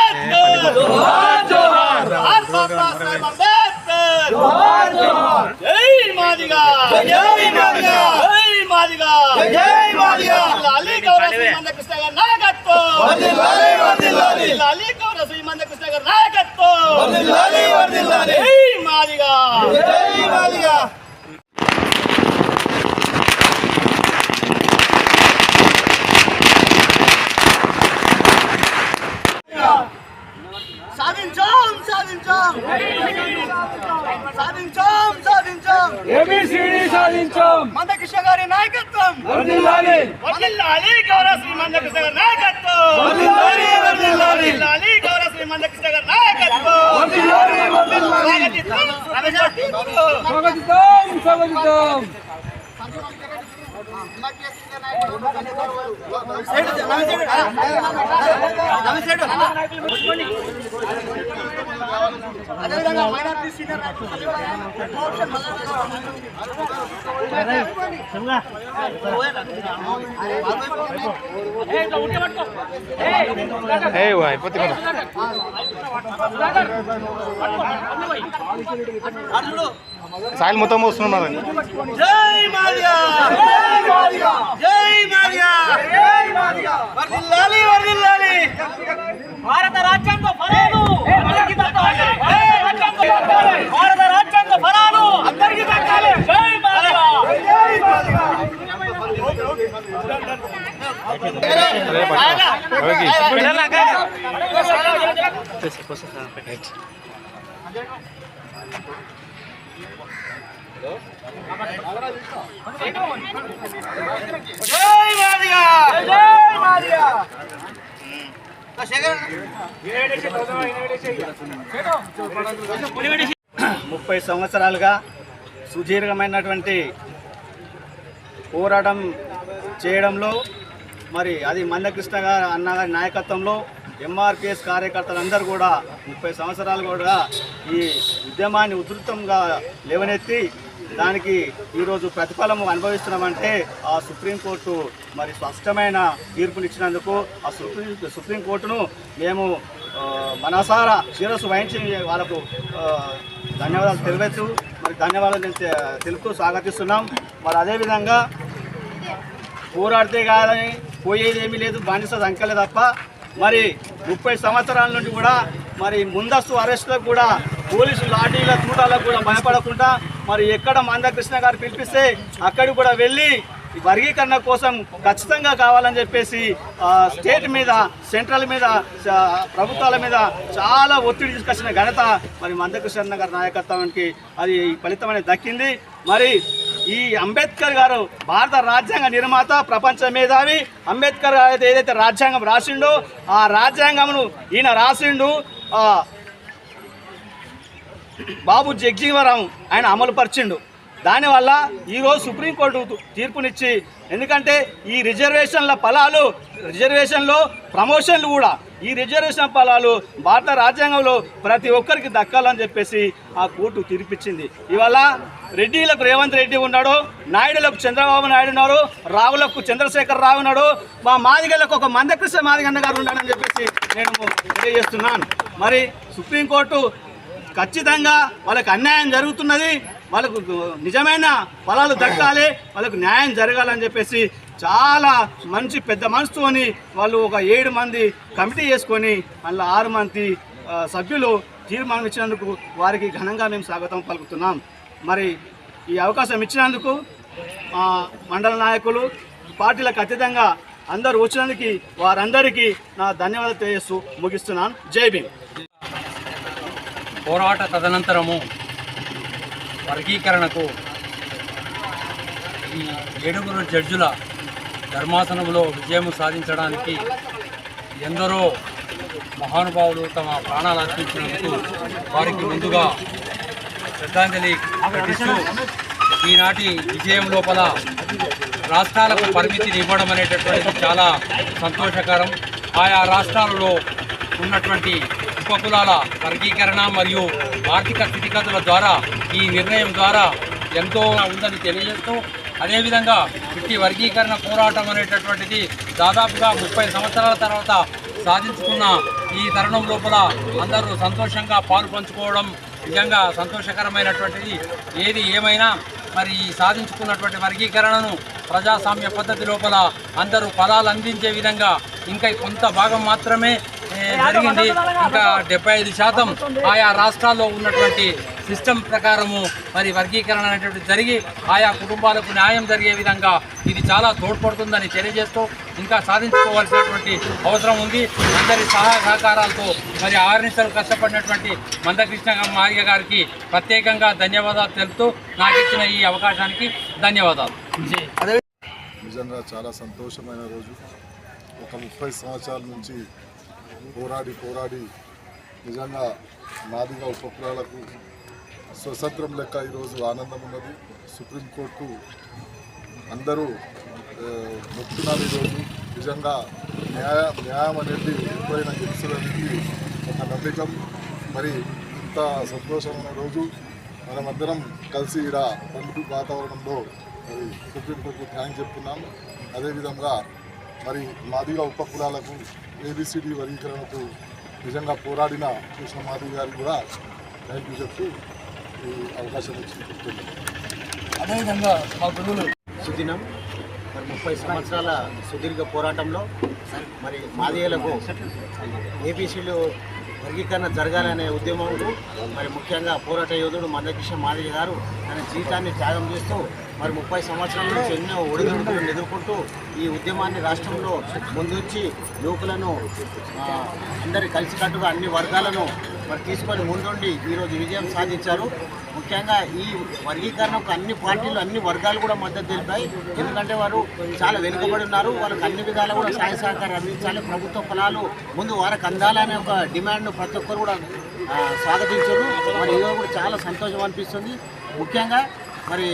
అంబేద్కర్ జోహార్ బాబాసాహెబ్ అంబేద్కర్ జై మాదిగా జై మాదిగా జై మాదిగా జై మాదిగా లాలి గౌరవ శ్రీమంత కృష్ణ గారి నాయకత్వం వర్ధిల్లాలి వర్ధిల్లాలి లాలి గౌరవ శ్రీమంత కృష్ణ గారి నాయకత్వం వర్ధిల్లాలి వర్ధిల్లాలి జై మాదిగా జై మాదిగా సాధించాం సాధించాం సాధించాం. ఏబిసిడి సాధించాం. మందకృష్ణ గారి నాయకత్వం. వర్ధిల్లాలి వర్ధిల్లాలి గౌరవ శ్రీ మందకృష్ణ గారి నాయకత్వం. వర్ధిల్లాలి, వర్ధిల్లాలి. గౌరవ శ్రీ మందకృష్ణ గారి నాయకత్వం. వర్ధిల్లాలి, వర్ధిల్లాలి. స్వాగతిద్దాం స్వాగతిద్దాం అదేవిధంగా మైనార్టీ సీనియర్ సాయిల్ మొత్తం వస్తున్నారండి జై మాదియా జై మాదియా జై మాదియా వర్ధిల్లాలి వర్ధిల్లాలి భారత రాజ్యాంగ ఫలాలు అందరికీ దక్కాలి భారత రాజ్యాంగ ఫలాలు అందరికీ దక్కాలి జై మాదియా జై మాదియా జై మాదియా జై మాదియా ముప్పై సంవత్సరాలుగా సుదీర్ఘమైనటువంటి పోరాటం చేయడంలో మరి అది మందకృష్ణ గారు అన్నగారి నాయకత్వంలో ఎంఆర్పిఎస్ కార్యకర్తలందరూ కూడా ముప్పై సంవత్సరాలు కూడా ఈ ఉద్యమాన్ని ఉధృతంగా లేవనెత్తి దానికి ఈరోజు ప్రతిఫలము అనుభవిస్తున్నామంటే ఆ సుప్రీంకోర్టు మరి స్పష్టమైన తీర్పునిచ్చినందుకు ఆ సుప్రీం సుప్రీంకోర్టును మేము మనసారా శిరస్సు వహించి వాళ్ళకు ధన్యవాదాలు తెలియచ్చు మరి ధన్యవాదాలు నేను తెలుపుతూ స్వాగతిస్తున్నాం. మరి అదేవిధంగా పోరాడితే కాదని పోయేది ఏమీ లేదు బానిస దంకలే తప్ప. మరి ముప్పై సంవత్సరాల నుండి కూడా మరి ముందస్తు అరెస్టులకు కూడా పోలీసు లాఠీల చూడాలకు కూడా భయపడకుండా మరి ఎక్కడ మందకృష్ణ గారు పిలిపిస్తే అక్కడికి కూడా వెళ్ళి వర్గీకరణ కోసం ఖచ్చితంగా కావాలని చెప్పేసి స్టేట్ మీద సెంట్రల్ మీద ప్రభుత్వాల మీద చాలా ఒత్తిడి తీసుకొచ్చిన ఘనత మరి మందకృష్ణ గారి నాయకత్వానికి అది ఫలితం అనేది దక్కింది. మరి ఈ అంబేద్కర్ గారు భారత రాజ్యాంగ నిర్మాత ప్రపంచ మేధావి. అంబేద్కర్ గారు ఏదైతే రాజ్యాంగం రాసిండో ఆ రాజ్యాంగమును ఈయన రాసిండు బాబు జగ్జీవరావు ఆయన అమలు పరిచిండు దానివల్ల ఈరోజు సుప్రీంకోర్టు తీర్పునిచ్చి ఎందుకంటే ఈ రిజర్వేషన్ల ఫలాలు రిజర్వేషన్లో ప్రమోషన్లు కూడా. ఈ రిజర్వేషన్ ఫలాలు భారత రాజ్యాంగంలో ప్రతి ఒక్కరికి దక్కాలని చెప్పేసి ఆ కోర్టు తీర్పిచ్చింది. ఇవాళ రెడ్డిలకు రేవంత్ రెడ్డి ఉన్నాడు నాయుడులకు చంద్రబాబు నాయుడు ఉన్నారు రావులకు చంద్రశేఖర్ రావు ఉన్నాడు మా మాదిగలకు ఒక మందకృష్ణ మాదిగన్న గారు ఉన్నాడని చెప్పేసి నేను తెలియజేస్తున్నాను. మరి సుప్రీంకోర్టు ఖచ్చితంగా వాళ్ళకి అన్యాయం జరుగుతున్నది వాళ్ళకు నిజమైన ఫలాలు దక్కాలి వాళ్ళకు న్యాయం జరగాలని చెప్పేసి చాలా మంచి పెద్ద మనసుతోని వాళ్ళు ఒక ఏడు మంది కమిటీ చేసుకొని మళ్ళీ ఆరు మంది సభ్యులు తీర్మానం ఇచ్చినందుకు వారికి ఘనంగా మేము స్వాగతం పలుకుతున్నాం. మరి ఈ అవకాశం ఇచ్చినందుకు మండల నాయకులు పార్టీలకు అతీతంగా అందరూ వచ్చినందుకు వారందరికీ నా ధన్యవాదాలు తెలియజేస్తూ ముగిస్తున్నాను. జై భీమ్. పోరాట తదనంతరము వర్గీకరణకు ఈ ఏడుగురు జడ్జుల ధర్మాసనంలో విజయం సాధించడానికి ఎందరో మహానుభావులు తమ ప్రాణాలు అర్పించినందుకు వారికి ముందుగా శ్రద్ధాంజలి ఘటిస్తూ ఈనాటి విజయం లోపల రాష్ట్రాలకు పరిమితిని ఇవ్వడం అనేటటువంటిది చాలా సంతోషకరం. ఆయా రాష్ట్రాలలో ఉన్నటువంటి ఉపకులాల వర్గీకరణ మరియు ఆర్థిక స్థితిగతుల ద్వారా ఈ నిర్ణయం ద్వారా ఎంతో ఉందని తెలియజేస్తూ అదేవిధంగా ఇట్టి వర్గీకరణ పోరాటం అనేటటువంటిది దాదాపుగా ముప్పై సంవత్సరాల తర్వాత సాధించుకున్న ఈ తరుణం లోపల అందరూ సంతోషంగా పాలు పంచుకోవడం నిజంగా సంతోషకరమైనటువంటిది. ఏది ఏమైనా మరి సాధించుకున్నటువంటి వర్గీకరణను ప్రజాస్వామ్య పద్ధతి లోపల అందరూ ఫలాలు అందించే విధంగా ఇంకా కొంత భాగం మాత్రమే జరిగింది. ఇంకా డెబ్బై ఐదు శాతం ఆయా రాష్ట్రాల్లో ఉన్నటువంటి సిస్టమ్ ప్రకారము మరి వర్గీకరణ అనేటువంటి జరిగి ఆయా కుటుంబాలకు న్యాయం జరిగే విధంగా ఇది చాలా తోడ్పడుతుందని తెలియజేస్తూ ఇంకా సాధించుకోవాల్సినటువంటి అవసరం ఉంది. అందరి సహాయ సహకారాలతో మరి ఆర్నిసలు కష్టపడినటువంటి మందకృష్ణ మారియ గారికి ప్రత్యేకంగా ధన్యవాదాలు తెలుపుతూ నాకు ఇచ్చిన ఈ అవకాశానికి ధన్యవాదాలు. నిజంగా చాలా సంతోషమైన రోజు. ఒక ముప్పై సంవత్సరాల నుంచి పోరాడి పోరాడి నిజంగా మాదిగా ఉపకులాలకు స్వతంత్రం లెక్క ఈరోజు ఆనందం ఉన్నది. సుప్రీంకోర్టు అందరూ ఆ, ఈరోజు. నిజంగా న్యాయ న్యాయం అనేది ఎప్పుడైనా గెలుస్తుందనేది ఒక నమ్మకం. మరి ఇంత సంతోషమైన రోజు మనమందరం కలిసి ఇక్కడ పండుగ వాతావరణంలో మరి సుప్రీంకోర్టుకు థ్యాంక్స్ చెప్తున్నాం. అదేవిధంగా మరి మాదిగా ఉప కులాలకు ఏబిసిడి వర్గీకరణకు నిజంగా పోరాడిన కృష్ణ మాధవి గారికి కూడా థ్యాంక్ యూ చెప్తూ అవకాశం వచ్చింది అదేవిధంగా మా గురువులు సుదినం మరి ముప్పై సంవత్సరాల సుదీర్ఘ పోరాటంలో మరి మాదిగలకు ఏపీసీలు వర్గీకరణ జరగాలనే ఉద్యమంలో మరి ముఖ్యంగా పోరాట యోధుడు మందకృష్ణ మాదిగ గారు తన జీవితాన్ని త్యాగం చేస్తూ మరి ముప్పై సంవత్సరాల నుంచి ఎన్నో ఒడిదుడుకులను ఎదుర్కొంటూ ఈ ఉద్యమాన్ని రాష్ట్రంలో ముందుంచి యువకులను అందరి కలిసికట్టుగా అన్ని వర్గాలను మరి తీసుకొని ముందుండి ఈరోజు విజయం సాధించారు. ముఖ్యంగా ఈ వర్గీకరణకు అన్ని పార్టీలు అన్ని వర్గాలు కూడా మద్దతు తెలిపాయి ఎందుకంటే వారు చాలా వెనుకబడి ఉన్నారు. వాళ్ళకి అన్ని విధాలు కూడా సహాయ సహకారం అందించాలి. ప్రభుత్వ ఫలాలు ముందు వారికి అందాలనే ఒక డిమాండ్ను ప్రతి ఒక్కరు కూడా స్వాగతించారు. మరి ఈరోజు కూడా చాలా సంతోషం అనిపిస్తుంది. ముఖ్యంగా మరి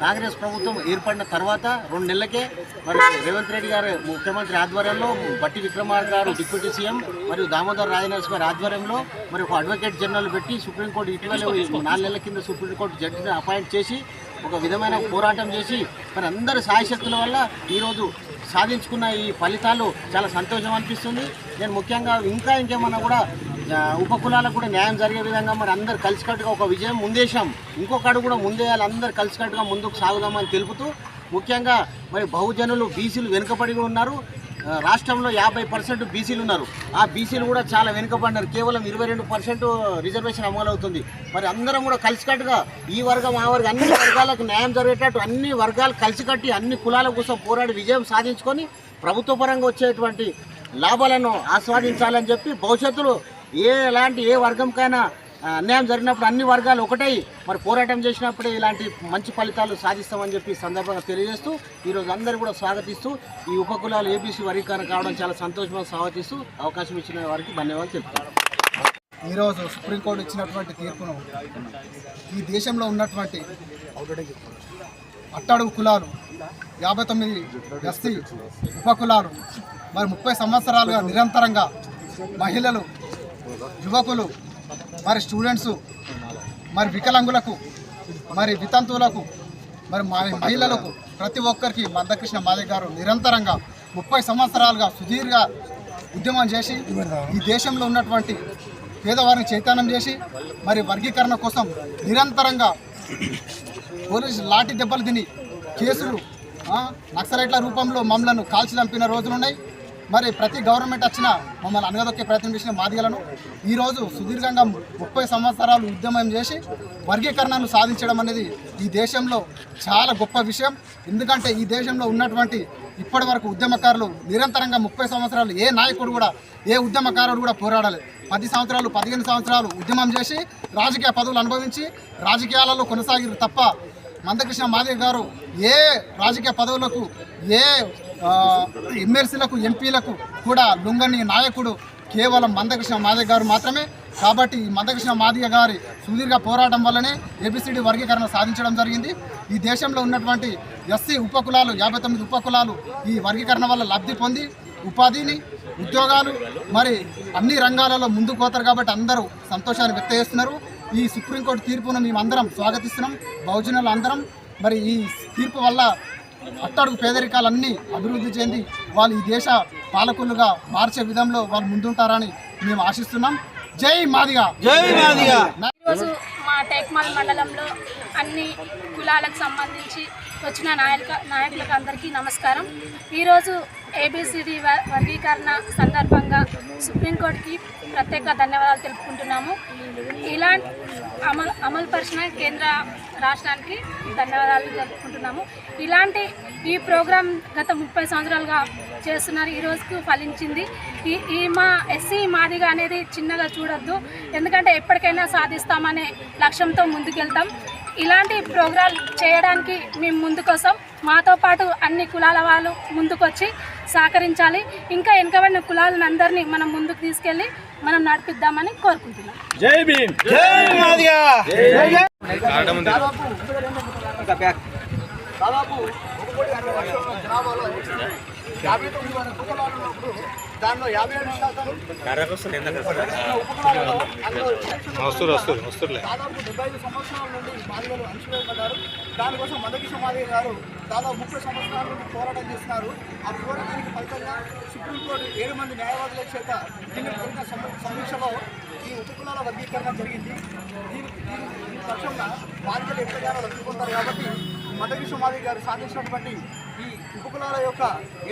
కాంగ్రెస్ ప్రభుత్వం ఏర్పడిన తర్వాత రెండు నెలలకే మరి రేవంత్ రెడ్డి గారు ముఖ్యమంత్రి ఆధ్వర్యంలో బట్టి విక్రమార్క గారు డిప్యూటీ సీఎం మరియు దామోదర్ రాజనరసింహ గారి ఆధ్వర్యంలో మరి ఒక అడ్వకేట్ జనరల్ పెట్టి సుప్రీంకోర్టు ఇటీవల నాలుగు నెలల కింద సుప్రీంకోర్టు జడ్జిని అపాయింట్ చేసి ఒక విధమైన పోరాటం చేసి మరి అందరి సాయశక్తుల వల్ల ఈరోజు సాధించుకున్న ఈ ఫలితాలు చాలా సంతోషం అనిపిస్తుంది. నేను ముఖ్యంగా ఇంకా ఇంకేమన్నా కూడా ఉపకులాలకు కూడా న్యాయం జరిగే విధంగా మరి అందరు కలిసికట్టుగా ఒక విజయం ముందేశాం. ఇంకొక కూడా ముందేయాలి అందరు కలిసికట్టుగా ముందుకు సాగుదామని తెలుపుతూ ముఖ్యంగా మరి బహుజనులు బీసీలు వెనుకబడి ఉన్నారు. రాష్ట్రంలో యాభై పర్సెంట్ బీసీలు ఉన్నారు. ఆ బీసీలు కూడా చాలా వెనుకబడినారు. కేవలం ఇరవై రెండు పర్సెంట్ రిజర్వేషన్ అమలు అవుతుంది. మరి అందరం కూడా కలిసికట్టుగా ఈ వర్గం ఆ వర్గం అన్ని వర్గాలకు న్యాయం జరిగేటట్టు అన్ని వర్గాలు కలిసికట్టి అన్ని కులాల కోసం పోరాడి విజయం సాధించుకొని ప్రభుత్వ పరంగా వచ్చేటువంటి లాభాలను ఆస్వాదించాలని చెప్పి భవిష్యత్తులో ఏ ఎలాంటి ఏ వర్గంకైనా అన్యాయం జరిగినప్పుడు అన్ని వర్గాలు ఒకటై మరి పోరాటం చేసినప్పుడే ఇలాంటి మంచి ఫలితాలు సాధిస్తామని చెప్పి సందర్భంగా తెలియజేస్తూ ఈరోజు అందరూ కూడా స్వాగతిస్తూ ఈ ఉపకులాలు ఏబీసీ వర్గీకరణ కావడం చాలా సంతోషంగా స్వాగతిస్తూ అవకాశం ఇచ్చిన వారికి ధన్యవాదాలు చెప్తాను ఈరోజు సుప్రీంకోర్టు ఇచ్చినటువంటి తీర్పును ఈ దేశంలో ఉన్నటువంటి అట్టడుగు కులాలు యాభై తొమ్మిది ఎస్సీ ఉపకులాలు మరి ముప్పై సంవత్సరాలుగా నిరంతరంగా మహిళలు యువకులు మరి స్టూడెంట్స్ మరి వికలాంగులకు మరి వితంతువులకు మరి మా మహిళలకు ప్రతి ఒక్కరికి మందకృష్ణ మాదిక్ గారు నిరంతరంగా ముప్పై సంవత్సరాలుగా సుదీర్ఘ ఉద్యమం చేసి ఈ దేశంలో ఉన్నటువంటి పేదవారిని చైతన్యం చేసి మరి వర్గీకరణ కోసం నిరంతరంగా పోలీసు లాఠీ దెబ్బలు తిని కేసులు నక్సలైట్ల రూపంలో మమ్మలను కాల్చి చంపిన రోజులున్నాయి. మరి ప్రతి గవర్నమెంట్ వచ్చినా మమ్మల్ని అనగదొక్కే ప్రయత్నం చేసిన మాదిగలను ఈరోజు సుదీర్ఘంగా ముప్పై సంవత్సరాలు ఉద్యమం చేసి వర్గీకరణను సాధించడం అనేది ఈ దేశంలో చాలా గొప్ప విషయం. ఎందుకంటే ఈ దేశంలో ఉన్నటువంటి ఇప్పటి వరకు ఉద్యమకారులు నిరంతరంగా ముప్పై సంవత్సరాలు ఏ నాయకుడు కూడా ఏ ఉద్యమకారుడు కూడా పోరాడలేదు. పది సంవత్సరాలు పదిహేను సంవత్సరాలు ఉద్యమం చేసి రాజకీయ పదవులు అనుభవించి రాజకీయాలలో కొనసాగిరు తప్ప మందకృష్ణ మాదిగ గారు ఏ రాజకీయ పదవులకు ఏ ఎమ్మెల్సీలకు ఎంపీలకు కూడా లుంగని నాయకుడు కేవలం మందకృష్ణ మాదిగ గారు మాత్రమే. కాబట్టి ఈ మందకృష్ణ మాదిగ గారి సుదీర్ఘ పోరాటం వల్లనే ఏబిసిడి వర్గీకరణ సాధించడం జరిగింది. ఈ దేశంలో ఉన్నటువంటి ఎస్సీ ఉపకులాలు యాభై తొమ్మిది ఉపకులాలు ఈ వర్గీకరణ వల్ల లబ్ధి పొంది ఉపాధిని ఉద్యోగాలు మరి అన్ని రంగాలలో ముందుకు పోతారు కాబట్టి అందరూ సంతోషాన్ని వ్యక్త చేస్తున్నారు. ఈ సుప్రీంకోర్టు తీర్పును మేమందరం స్వాగతిస్తున్నాం. బహుజనులు అందరం మరి ఈ తీర్పు వల్ల అట్టడుగు పేదరికాలన్నీ అభివృద్ధి చెంది వాళ్ళు ఈ దేశ పాలకులుగా మార్చే విధంలో వాళ్ళు ముందుంటారని మేము ఆశిస్తున్నాం. జై మాదిగా. ఈరోజు మా టేక్మాల్ మండలంలో అన్ని కులాలకు సంబంధించి వచ్చిన నాయక నాయకులకు అందరికీ నమస్కారం. ఈరోజు ఏబిసిడి వర్గీకరణ సందర్భంగా సుప్రీంకోర్టుకి ప్రత్యేక ధన్యవాదాలు తెలుపుకుంటున్నాము. ఇలా అమలు అమలుపరిచిన కేంద్ర రాష్ట్రానికి ధన్యవాదాలు తెలుపుకుంటున్నాము. ఇలాంటి ఈ ప్రోగ్రాం గత ముప్పై సంవత్సరాలుగా చేస్తున్నారు. ఈ రోజుకు ఫలించింది. ఈ ఈ మా ఎస్సీ మాదిగా అనేది చిన్నగా చూడొద్దు. ఎందుకంటే ఎప్పటికైనా సాధిస్తామనే లక్ష్యంతో ముందుకెళ్తాం. ఇలాంటి ప్రోగ్రాం చేయడానికి మేము ముందుకొస్తాం. మాతో పాటు అన్ని కులాల వాళ్ళు ముందుకొచ్చి సహకరించాలి. ఇంకా వెనుకబడిన కులాలను అందరినీ మనం ముందుకు తీసుకెళ్ళి మనం నడిపిద్దామని కోరుకుంటున్నాం. దాదాపు ఒక కోటి అరవై లక్షల జనాభాలో యాభై తొమ్మిది మంది ఉపకులాలు ఉన్నప్పుడు దానిలో యాభై ఏడు శాతం ఉపకులాలలో అందులో దాదాపు డెబ్బై ఐదు సంవత్సరాల నుండి మాదిగలు అణచివేయబడ్డారు. దానికోసం మందకిష మాదిగ గారు దాదాపు ముప్పై సంవత్సరాల నుండి పోరాటం చేస్తున్నారు. ఆ పోరాటానికి ఫలితంగా సుప్రీంకోర్టు ఏడు మంది న్యాయవాదుల చేత దీనికి జరిగిన సమ- సమీక్షలో ఈ ఉపకులాల వర్గీకరణ జరిగింది. దీని దీని పక్షంగా బాధితులు ఎంతగానో లబ్ధి పొందారు కాబట్టి మదకృష్ణ మాదిగ గారు సాధించినటువంటి ఉపకులాల యొక్క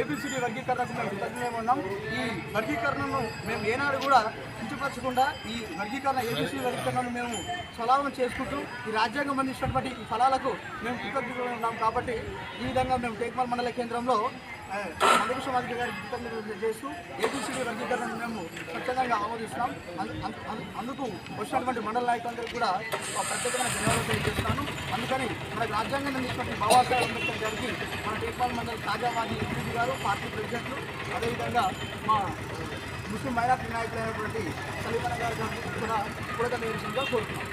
ఏబిసిడి వర్గీకరణకు మేము కృతజ్ఞమే ఉన్నాం. ఈ వర్గీకరణను మేము ఏనాడు కూడా కించపరచకుండా ఈ వర్గీకరణ ఏబిసిడి వర్గీకరణను మేము స్వలాభం చేసుకుంటూ ఈ రాజ్యాంగం అందించినటువంటి ఈ ఫలాలకు మేము కృతజ్ఞతలు ఉన్నాం. కాబట్టి ఈ విధంగా మేము టేక్మల్ మండల కేంద్రంలో మదకృష్ణ మాదిగ గారికి కృతజ్ఞతలు చేస్తూ ఏబిసిడి వర్గీకరణను మేము స్వచ్ఛందంగా ఆమోదిస్తున్నాం. అందుకు వచ్చినటువంటి మండల నాయకులందరికీ కూడా ప్రత్యేకమైన ధన్యవాదాలు తెలియజేస్తున్నాను. అందుకని మనకు రాజ్యాంగం అందించినటువంటి బాబాసాహెబ్ అంబేద్కర్ గారికి మన టేక్పాల్ మండలి తాజావాది ఎంపీ గారు పార్టీ ప్రెసిడెంట్లు అదేవిధంగా మా ముస్లిం మైనార్టీ నాయకులైనటువంటి సలీమన గారి కూడా కూడా తెలియజేసిందిగా కోరుతున్నాం.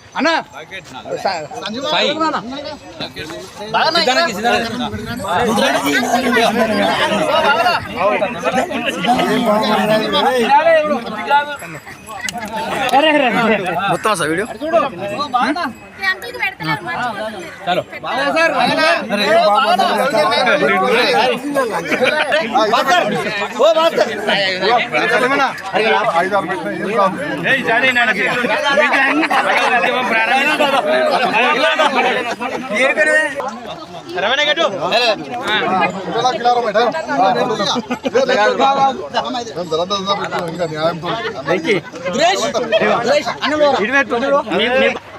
ఏం కాదు ఇలా కిలారా బయట. ఆ, మేము జర జర పెట్టాం, ఇంకా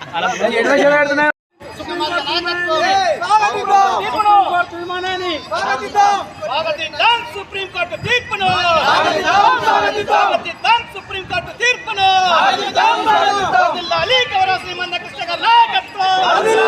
సుప్రీం కోర్టు తీర్పును సుప్రీం కోర్టు తీర్పును జిల్లా అలీ కవరాశ్రీ మంద కృష్ణ గారు నాయకత్వం